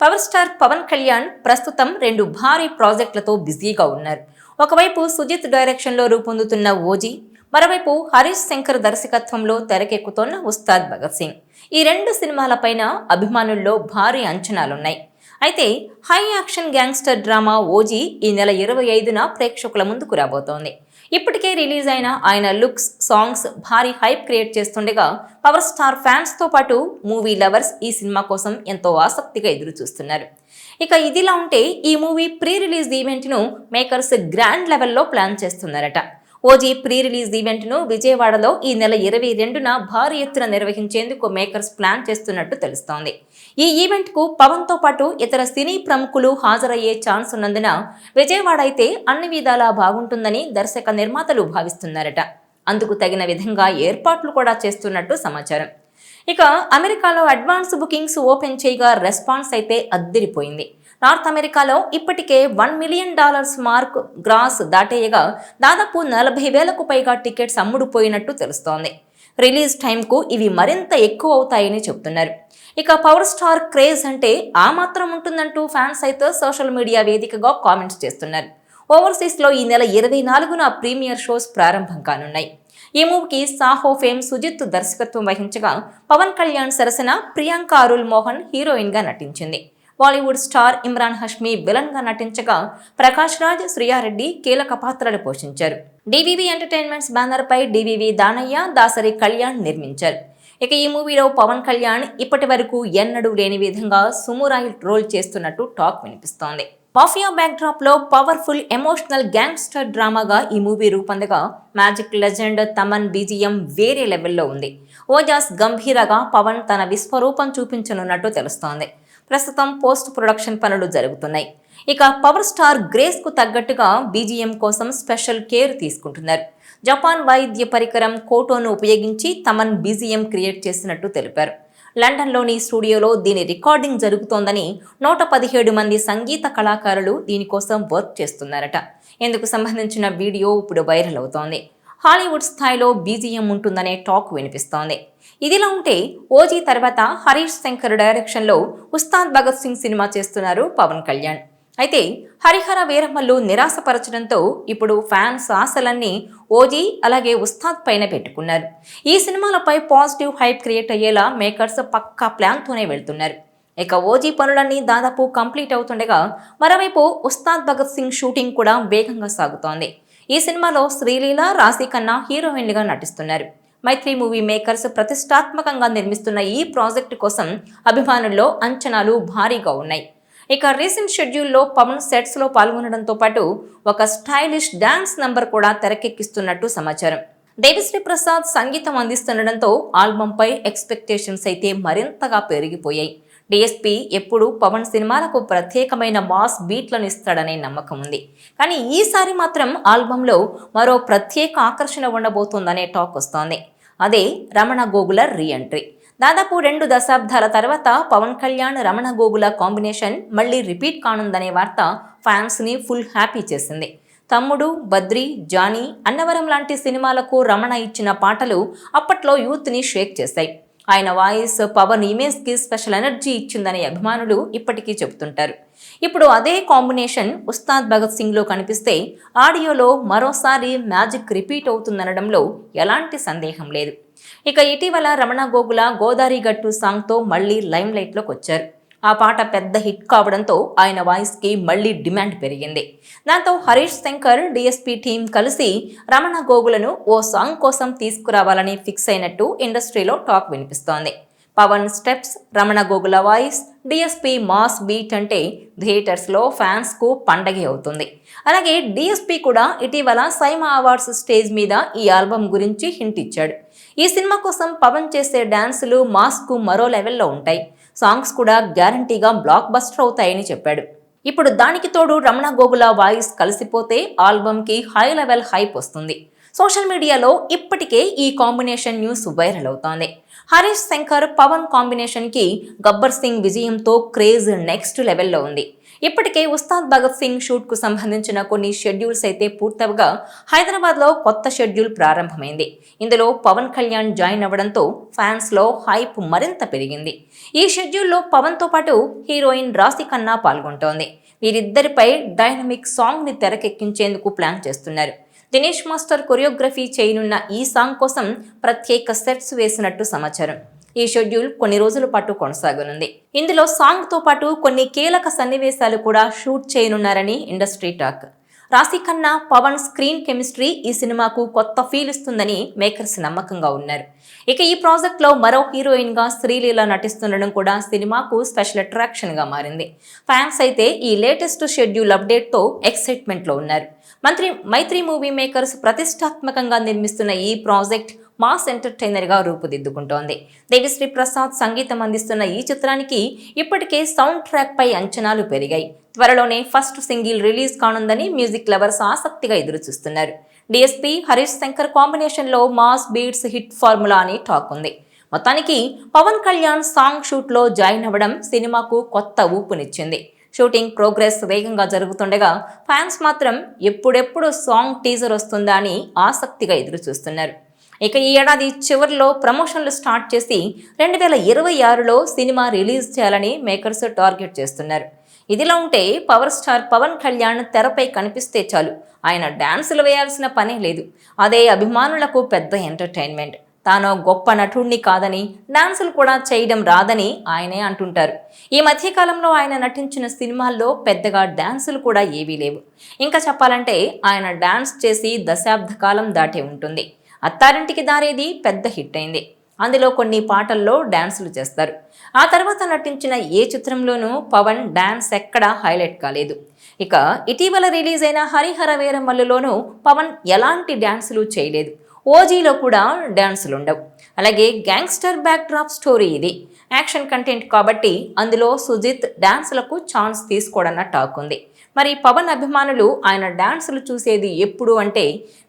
Power star Pawan Kalyan ప్రస్తుతం రెండు భారీ ప్రాజెక్టులతో బిజీగా ఉన్నారు. ఒకవైపు సుజిత్ డైరెక్షన్లో రూపొందుతున్న ఓజీ మరోవైపు హరీష్ శంకర్ దర్శకత్వంలో తెరకెక్కుతోన్న ఉస్తాద్ భగత్ సింగ్. ఈ రెండు సినిమాలపైన అభిమానుల్లో భారీ అంచనాలున్నాయి. అయితే high action gangster drama OG ఈ నెల ఇరవై ఐదున ప్రేక్షకుల ముందుకు రాబోతోంది. ఇప్పటికే రిలీజ్ అయిన ఆయన లుక్స్ సాంగ్స్ భారీ హైప్ క్రియేట్ చేస్తుండగా పవర్ స్టార్ ఫ్యాన్స్తో పాటు మూవీ లవర్స్ ఈ సినిమా కోసం ఎంతో ఆసక్తిగా ఎదురు చూస్తున్నారు ఇక ఇదిలా ఉంటే ఈ మూవీ ప్రీ రిలీజ్ ఈవెంట్ను మేకర్స్ గ్రాండ్ లెవెల్లో ప్లాన్ చేస్తున్నారట. ఓజీ ప్రీ రిలీజ్ ఈవెంట్ను విజయవాడలో ఈ నెల ఇరవై రెండున భారీ ఎత్తున నిర్వహించేందుకు మేకర్స్ ప్లాన్ చేస్తున్నట్టు తెలుస్తోంది. ఈ ఈవెంట్కు పవన్తో పాటు ఇతర సినీ ప్రముఖులు హాజరయ్యే ఛాన్స్ ఉన్నందున విజయవాడ అయితే అన్ని విధాలా బాగుంటుందని దర్శక నిర్మాతలు భావిస్తున్నారట. అందుకు తగిన విధంగా ఏర్పాట్లు కూడా చేస్తున్నట్టు సమాచారం. ఇక అమెరికాలో అడ్వాన్స్ బుకింగ్స్ ఓపెన్ చేయగా రెస్పాన్స్ అయితే అద్దిరిపోయింది. నార్త్ అమెరికాలో ఇప్పటికే one million dollars mark gross దాటేయగా దాదాపు నలభై వేలకు పైగా టికెట్స్ అమ్ముడుపోయినట్టు తెలుస్తోంది. రిలీజ్ టైంకు ఇవి మరింత ఎక్కువ అవుతాయని చెబుతున్నారు. ఇక పవర్ స్టార్ క్రేజ్ అంటే ఆ మాత్రం ఉంటుందంటూ ఫ్యాన్స్ అయితే సోషల్ మీడియా వేదికగా కామెంట్స్ చేస్తున్నారు. ఓవర్సీస్లో ఈ నెల ఇరవై నాలుగున ప్రీమియర్ షోస్ ప్రారంభం కానున్నాయి. ఈ మూవీకి సాహో ఫేమ్ సుజిత్ దర్శకత్వం వహించగా పవన్ కళ్యాణ్ సరసన ప్రియాంక అరుల్ మోహన్ హీరోయిన్గా నటించింది. బాలీవుడ్ స్టార్ ఇమ్రాన్ హష్మీ విలన్గా నటించగా ప్రకాష్ రాజ్ శ్రియారెడ్డి కీలక పాత్రలు పోషించారు. డివివి ఎంటర్టైన్మెంట్స్ బ్యానర్పై డివివి దానయ్య దాసరి కళ్యాణ్ నిర్మించారు. ఇక ఈ మూవీలో పవన్ కళ్యాణ్ ఇప్పటి వరకు ఎన్నడూ లేని విధంగా సుమురాయి రోల్ చేస్తున్నట్టు టాక్ వినిపిస్తోంది. మాఫియా బ్యాక్డ్రాప్లో పవర్ఫుల్ ఎమోషనల్ గ్యాంగ్స్టర్ డ్రామాగా ఈ మూవీ రూపొందగా మ్యాజిక్ లెజెండ్ తమన్ బీజిఎం వేరే లెవెల్లో ఉంది. ఓజాస్ గంభీరగా పవన్ తన విశ్వరూపం చూపించనున్నట్టు తెలుస్తోంది. ప్రస్తుతం పోస్ట్ ప్రొడక్షన్ పనులు జరుగుతున్నాయి. ఇక పవర్ స్టార్ గ్రేస్కు తగ్గట్టుగా బీజిఎం కోసం స్పెషల్ కేర్ తీసుకుంటున్నారు. జపాన్ వాయిద్య పరికరం కోటోను ఉపయోగించి తమన్ బీజిఎం క్రియేట్ చేసినట్టు తెలిపారు. లండన్లోని స్టూడియోలో దీని రికార్డింగ్ జరుగుతోందని నూట పదిహేడు మంది సంగీత కళాకారులు దీనికోసం వర్క్ చేస్తున్నారట. ఇందుకు సంబంధించిన వీడియో ఇప్పుడు వైరల్ అవుతోంది. హాలీవుడ్ స్థాయిలో బీజిఎం ఉంటుందనే టాక్ వినిపిస్తోంది. ఇదిలా ఉంటే ఓజీ తర్వాత హరీష్ శంకర్ డైరెక్షన్లో ఉస్తాద్ భగత్ సింగ్ సినిమా చేస్తున్నారు పవన్ కళ్యాణ్. అయితే హరిహర వీరమ్మలు నిరాశపరచడంతో ఇప్పుడు ఫ్యాన్స్ ఆశలన్నీ ఓజీ అలాగే ఉస్తాద్ పైన పెట్టుకున్నారు. ఈ సినిమాలపై పాజిటివ్ హైప్ క్రియేట్ అయ్యేలా మేకర్స్ పక్కా ప్లాన్తోనే వెళ్తున్నారు. ఇక ఓజీ పనులన్నీ దాదాపు కంప్లీట్ అవుతుండగా మరోవైపు ఉస్తాద్ భగత్ సింగ్ షూటింగ్ కూడా వేగంగా సాగుతోంది. ఈ సినిమాలో శ్రీలీల రాశి ఖన్నా హీరోయిన్లుగా నటిస్తున్నారు. మైత్రి మూవీ మేకర్స్ ప్రతిష్టాత్మకంగా నిర్మిస్తున్న ఈ ప్రాజెక్టు కోసం అభిమానుల్లో అంచనాలు భారీగా ఉన్నాయి. ఇక రీసెంట్ షెడ్యూల్లో పవన్ సెట్స్లో పాల్గొనడంతో పాటు ఒక స్టైలిష్ డ్యాన్స్ నంబర్ కూడా తెరకెక్కిస్తున్నట్టు సమాచారం. దేవిశ్రీ ప్రసాద్ సంగీతం అందిస్తుండడంతో ఆల్బంపై ఎక్స్పెక్టేషన్స్ అయితే మరింతగా పెరిగిపోయాయి. డిఎస్పి ఎప్పుడు పవన్ సినిమాలకు ప్రత్యేకమైన మాస్ బీట్లను ఇస్తాడనే నమ్మకం ఉంది. కానీ ఈసారి మాత్రం ఆల్బంలో మరో ప్రత్యేక ఆకర్షణ ఉండబోతోందనే టాక్ వస్తోంది. అదే రమణ గోగుల రీఎంట్రీ. దాదాపు రెండు దశాబ్దాల తర్వాత పవన్ కళ్యాణ్ రమణ గోగుల కాంబినేషన్ మళ్ళీ రిపీట్ కానుందనే వార్త ఫ్యాన్స్ని ఫుల్ హ్యాపీ చేసింది. తమ్ముడు బద్రి జానీ అన్నవరం లాంటి సినిమాలకు రమణ ఇచ్చిన పాటలు అప్పట్లో యూత్ని షేక్ చేశాయి. ఆయన వాయిస్ పవన్ ఇమేజ్కి స్పెషల్ ఎనర్జీ ఇచ్చిందని అభిమానులు ఇప్పటికీ చెబుతుంటారు. ఇప్పుడు అదే కాంబినేషన్ ఉస్తాద్ భగత్ సింగ్లో కనిపిస్తే ఆడియోలో మరోసారి మ్యాజిక్ రిపీట్ అవుతుందనడంలో ఎలాంటి సందేహం లేదు. ఇక ఇటీవల రమణ గోగుల గోదారి గట్టు సాంగ్తో మళ్ళీ లైమ్ లైట్లోకి వచ్చారు ఆ పాట పెద్ద హిట్ కావడంతో ఆయన వాయిస్కి మళ్ళీ డిమాండ్ పెరిగింది. దాంతో హరీష్ శంకర్ డిఎస్పీ టీం కలిసి రమణ గోగులను ఓ సాంగ్ కోసం తీసుకురావాలని ఫిక్స్ అయినట్టు ఇండస్ట్రీలో టాక్ వినిపిస్తోంది. Pawan steps Ramana Gogula voice DSP mass beat అంటే థియేటర్స్లో ఫ్యాన్స్కు పండగే అవుతుంది. అలాగే డిఎస్పీ కూడా ఇటీవల సైమా అవార్డ్స్ స్టేజ్ మీద ఈ ఆల్బమ్ గురించి హింట్ ఇచ్చాడు. ఈ సినిమా కోసం పవన్ చేసే డ్యాన్సులు మాస్కు మరో లెవెల్లో ఉంటాయి. సాంగ్స్ కూడా గ్యారంటీగా బ్లాక్ బస్టర్ అవుతాయని చెప్పాడు. ఇప్పుడు దానికి తోడు రమణ గోగుల వాయిస్ కలిసిపోతే ఆల్బమ్కి హై లెవెల్ హైప్ వస్తుంది. సోషల్ మీడియాలో ఇప్పటికే ఈ కాంబినేషన్ న్యూస్ వైరల్ అవుతోంది. హరీష్ శంకర్ పవన్ కాంబినేషన్కి గబ్బర్ సింగ్ విజయంతో క్రేజ్ నెక్స్ట్ లెవెల్లో ఉంది. ఇప్పటికే ఉస్తాద్ భగత్ సింగ్ షూట్కు సంబంధించిన కొన్ని షెడ్యూల్స్ అయితే పూర్తవగా హైదరాబాద్లో కొత్త షెడ్యూల్ ప్రారంభమైంది. ఇందులో పవన్ కళ్యాణ్ జాయిన్ అవ్వడంతో ఫ్యాన్స్లో హైప్ మరింత పెరిగింది. ఈ షెడ్యూల్లో పవన్తో పాటు హీరోయిన్ రాశి ఖన్నా పాల్గొంటోంది. వీరిద్దరిపై డైనమిక్ సాంగ్ని తెరకెక్కించేందుకు ప్లాన్ చేస్తున్నారు. దినేష్ మాస్టర్ కొరియోగ్రఫీ చేయనున్న ఈ సాంగ్ కోసం ప్రత్యేక సెట్స్ వేసినట్టు సమాచారం. ఈ షెడ్యూల్ కొన్ని రోజుల పాటు కొనసాగనుంది. ఇందులో సాంగ్తో పాటు కొన్ని కీలక సన్నివేశాలు కూడా షూట్ చేయనున్నారని ఇండస్ట్రీ టాక్. రాశి ఖన్నా పవన్ స్క్రీన్ కెమిస్ట్రీ ఈ సినిమాకు కొత్త ఫీల్ ఇస్తుందని మేకర్స్ నమ్మకంగా ఉన్నారు. ఇక ఈ ప్రాజెక్ట్లో మరో హీరోయిన్గా శ్రీలీల నటిస్తుండడం కూడా సినిమాకు స్పెషల్ అట్రాక్షన్గా మారింది. ఫ్యాన్స్ అయితే ఈ లేటెస్ట్ షెడ్యూల్ అప్డేట్తో ఎక్సైట్మెంట్లో ఉన్నారు. మంత్రి మైత్రి మూవీ మేకర్స్ ప్రతిష్టాత్మకంగా నిర్మిస్తున్న ఈ ప్రాజెక్ట్ మాస్ ఎంటర్టైనర్గా రూపుదిద్దుకుంటోంది. దేవిశ్రీ ప్రసాద్ సంగీతం అందిస్తున్న ఈ చిత్రానికి ఇప్పటికే సౌండ్ ట్రాక్ పై అంచనాలు పెరిగాయి. త్వరలోనే ఫస్ట్ సింగిల్ రిలీజ్ కానుందని మ్యూజిక్ లవర్స్ ఆసక్తిగా ఎదురుచూస్తున్నారు. డిఎస్పీ హరీష్ శంకర్ కాంబినేషన్లో మాస్ బీట్స్ హిట్ ఫార్ములా అని టాక్ ఉంది. మొత్తానికి పవన్ కళ్యాణ్ సాంగ్ షూట్లో జాయిన్ అవ్వడం సినిమాకు కొత్త ఊపునిచ్చింది. షూటింగ్ ప్రోగ్రెస్ వేగంగా జరుగుతుండగా ఫ్యాన్స్ మాత్రం ఎప్పుడెప్పుడు సాంగ్ టీజర్ వస్తుందా అని ఆసక్తిగా ఎదురుచూస్తున్నారు. ఇక ఈ ఏడాది చివరిలో ప్రమోషన్లు స్టార్ట్ చేసి రెండు వేల ఇరవై ఆరులో సినిమా రిలీజ్ చేయాలని మేకర్స్ టార్గెట్ చేస్తున్నారు. ఇదిలా ఉంటే పవర్ స్టార్ పవన్ కళ్యాణ్ తెరపై కనిపిస్తే చాలు. ఆయన డ్యాన్సులు వేయాల్సిన పనే లేదు. అదే అభిమానులకు పెద్ద ఎంటర్టైన్మెంట్. తాను గొప్ప నటుణ్ణి కాదని డాన్సులు కూడా చేయడం రాదని ఆయనే అంటుంటారు. ఈ మధ్యకాలంలో ఆయన నటించిన సినిమాల్లో పెద్దగా డాన్సులు కూడా ఏవీ లేవు. ఇంకా చెప్పాలంటే ఆయన డాన్స్ చేసి దశాబ్ద కాలం దాటే ఉంటుంది. అత్తారింటికి దారేది పెద్ద హిట్ అయింది. అందులో కొన్ని పాటల్లో డ్యాన్సులు చేస్తారు. ఆ తర్వాత నటించిన ఏ చిత్రంలోనూ పవన్ డ్యాన్స్ ఎక్కడా హైలైట్ కాలేదు. ఇక ఇటీవల రిలీజ్ అయిన హరిహర వీరమల్లులోనూ పవన్ ఎలాంటి డ్యాన్సులు చేయలేదు. ఓజీలో కూడా డ్యాన్సులు ఉండవు అలాగే గ్యాంగ్స్టర్ బ్యాక్ డ్రాప్ స్టోరీ ఇది. యాక్షన్ కంటెంట్ కాబట్టి అందులో సుజిత్ డ్యాన్సులకు ఛాన్స్ తీసుకోడన్న టాక్ ఉంది. మరి పవన్ అభిమానులు ఆయన డాన్సులు చూసేది ఎప్పుడు అంటే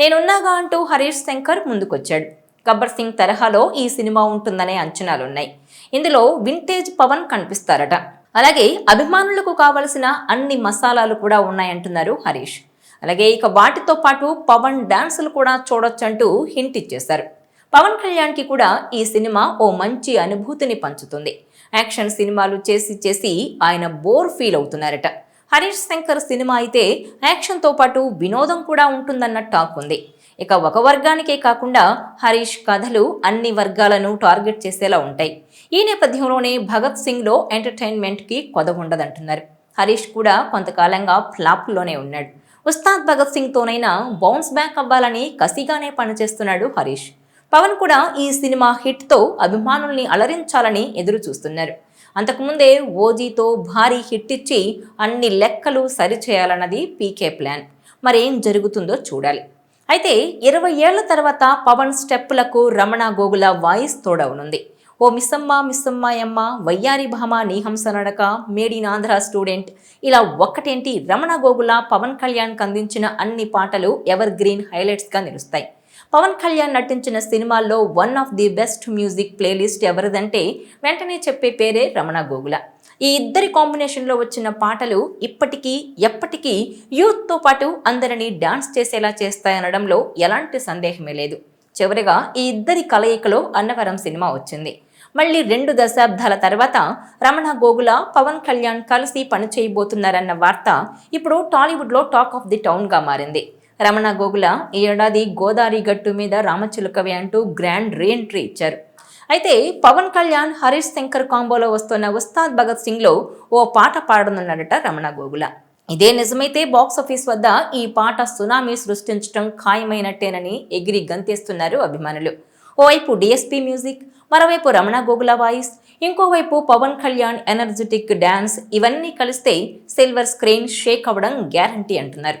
నేనున్నాగా అంటూ హరీష్ శంకర్ ముందుకొచ్చాడు. గబ్బర్ సింగ్ తరహాలో ఈ సినిమా ఉంటుందనే అంచనాలున్నాయి. ఇందులో వింటేజ్ పవన్ కనిపిస్తారట. అలాగే అభిమానులకు కావలసిన అన్ని మసాలాలు కూడా ఉన్నాయంటున్నారు హరీష్. అలాగే ఇక వాటితో పాటు పవన్ డాన్సులు కూడా చూడొచ్చంటూ హింట్ ఇచ్చేశారు. పవన్ కళ్యాణ్కి కూడా ఈ సినిమా ఓ మంచి అనుభూతిని పంచుతుంది. యాక్షన్ సినిమాలు చేసి చేసి ఆయన బోర్ ఫీల్ అవుతున్నారట. హరీష్ శంకర్ సినిమా అయితే యాక్షన్తో పాటు వినోదం కూడా ఉంటుందన్న టాక్ ఉంది. ఇక ఒక వర్గానికే కాకుండా హరీష్ కథలు అన్ని వర్గాలను టార్గెట్ చేసేలా ఉంటాయి. ఈ నేపథ్యంలోనే భగత్ సింగ్లో ఎంటర్టైన్మెంట్కి కొద ఉండదంటున్నారు. హరీష్ కూడా కొంతకాలంగా ఫ్లాప్లోనే ఉన్నాడు. ఉస్తాద్ భగత్ సింగ్తోనైనా బౌన్స్ బ్యాక్ అవ్వాలని కసిగానే పనిచేస్తున్నాడు హరీష్. పవన్ కూడా ఈ సినిమా హిట్తో అభిమానుల్ని అలరించాలని ఎదురు చూస్తున్నారు అంతకుముందే ఓజీతో భారీ హిట్ ఇచ్చి అన్ని లెక్కలు సరిచేయాలన్నది పీకే ప్లాన్. మరేం జరుగుతుందో చూడాలి. అయితే ఇరవై ఏళ్ళ తర్వాత పవన్ స్టెప్పులకు రమణ గోగుల వాయిస్ తోడవనుంది. ఓ మిస్సమ్మ మిస్సమ్మాయమ్మ వయ్యారి భామ నీహంస నడక మేడిన్ ఆంధ్ర స్టూడెంట్. ఇలా ఒక్కటేంటి రమణ గోగుల పవన్ కళ్యాణ్కి అందించిన అన్ని పాటలు ఎవర్ గ్రీన్ హైలైట్స్గా నిలుస్తాయి. పవన్ కళ్యాణ్ నటించిన సినిమాల్లో one of the best music playlist ఎవరిదంటే వెంటనే చెప్పే పేరే రమణ గోగుల. ఈ ఇద్దరి కాంబినేషన్లో వచ్చిన పాటలు ఇప్పటికీ ఎప్పటికీ యూత్తో పాటు అందరినీ డాన్స్ చేసేలా చేస్తాయనడంలో ఎలాంటి సందేహమే లేదు. చివరిగా ఈ ఇద్దరి కలయికలో అన్నవరం సినిమా వచ్చింది. మళ్ళీ రెండు దశాబ్దాల తర్వాత రమణ గోగుల పవన్ కళ్యాణ్ కలిసి పనిచేయబోతున్నారన్న వార్త ఇప్పుడు టాలీవుడ్లో టాక్ ఆఫ్ ది టౌన్గా మారింది. రమణ గోగుల ఈ ఏడాది గోదావరి గట్టు మీద రామచిలుకవి అంటూ గ్రాండ్ రీఎంట్రీ ఇచ్చారు. అయితే పవన్ కళ్యాణ్ హరీష్ శంకర్ కాంబోలో వస్తున్న ఉస్తాద్ భగత్ సింగ్లో ఓ పాట పాడనున్నాడట రమణ గోగుల. ఇదే నిజమైతే బాక్స్ ఆఫీస్ వద్ద ఈ పాట సునామీ సృష్టించడం ఖాయమైనట్టేనని ఎగిరి గంతేస్తున్నారు అభిమానులు. ఓవైపు డిఎస్పీ మ్యూజిక్ మరోవైపు రమణ గోగుల వాయిస్ ఇంకోవైపు పవన్ కళ్యాణ్ ఎనర్జెటిక్ డ్యాన్స్ ఇవన్నీ కలిస్తే సిల్వర్ స్క్రీన్ షేక్ అవ్వడం గ్యారంటీ అంటున్నారు.